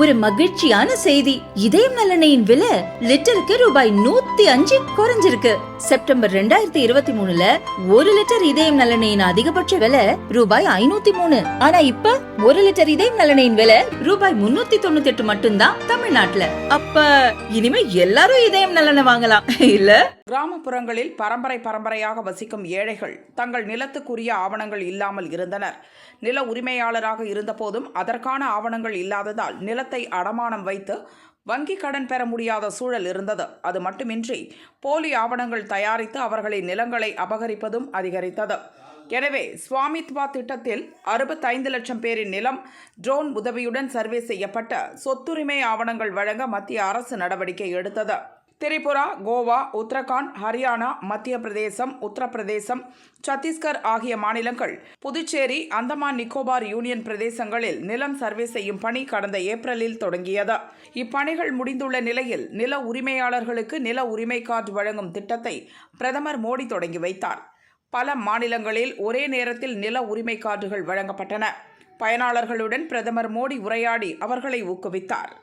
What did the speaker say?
ஒரு மகிழ்ச்சியான செய்தி. இதயம் நல்லெண்ணெயின் விலை லிட்டருக்கு ரூபாய் நூத்தி அஞ்சு குறைஞ்சிருக்கு. செப்டம்பர் ரெண்டாயிரத்தி இருபத்தி மூணுல ஒரு லிட்டர் இதயம் நலனையின் அதிகபட்ச விலை ரூபாய் ஐநூத்தி மூணு. ஆனா இப்ப ஒரு லிட்டர் இதயம் நலனையின் விலை ரூபாய் முன்னூத்தி தொண்ணூத்தி எட்டு மட்டும்தான் தமிழ்நாட்டுல. அப்ப இனிமே எல்லாரும் இதயம் நலனை வாங்கலாம். இல்ல? கிராமப்புறங்களில் பரம்பரை பரம்பரையாக வசிக்கும் ஏழைகள் தங்கள் நிலத்துக்குரிய ஆவணங்கள் இல்லாமல் இருந்தனர். நில உரிமையாளராக இருந்தபோதும் அதற்கான ஆவணங்கள் இல்லாததால் நிலத்தை அடமானம் வைத்து வங்கி கடன் பெற முடியாத சூழல் இருந்தது. அது மட்டுமின்றி போலி ஆவணங்கள் தயாரித்து அவர்களின் நிலங்களை அபகரிப்பதும் அதிகரித்தது. எனவே ஸ்வாமித்வா திட்டத்தில் அறுபத்தைந்து லட்சம் பேரின் நிலம் ட்ரோன் உதவியுடன் சர்வே செய்யப்பட்ட சொத்துரிமை ஆவணங்கள் வழங்க மத்திய அரசு நடவடிக்கை எடுத்தது. திரிபுரா கோவா உத்தரகாண்ட் ஹரியானா மத்திய பிரதேசம் உத்தரப்பிரதேசம் சத்தீஸ்கர் ஆகிய மாநிலங்கள் புதுச்சேரி அந்தமான் நிக்கோபார் யூனியன் பிரதேசங்களில் நிலம் சர்வே செய்யும் பணி கடந்த ஏப்ரலில் தொடங்கியது. இப்பணிகள் முடிந்துள்ள நிலையில் நில உரிமையாளர்களுக்கு நில உரிமை கார்டு வழங்கும் திட்டத்தை பிரதமர் மோடி தொடங்கி வைத்தார். பல மாநிலங்களில் ஒரே நேரத்தில் நில உரிமை கார்டுகள் வழங்கப்பட்டன. பயனாளர்களுடன் பிரதமர் மோடி உரையாடி அவர்களை ஊக்குவித்தார்.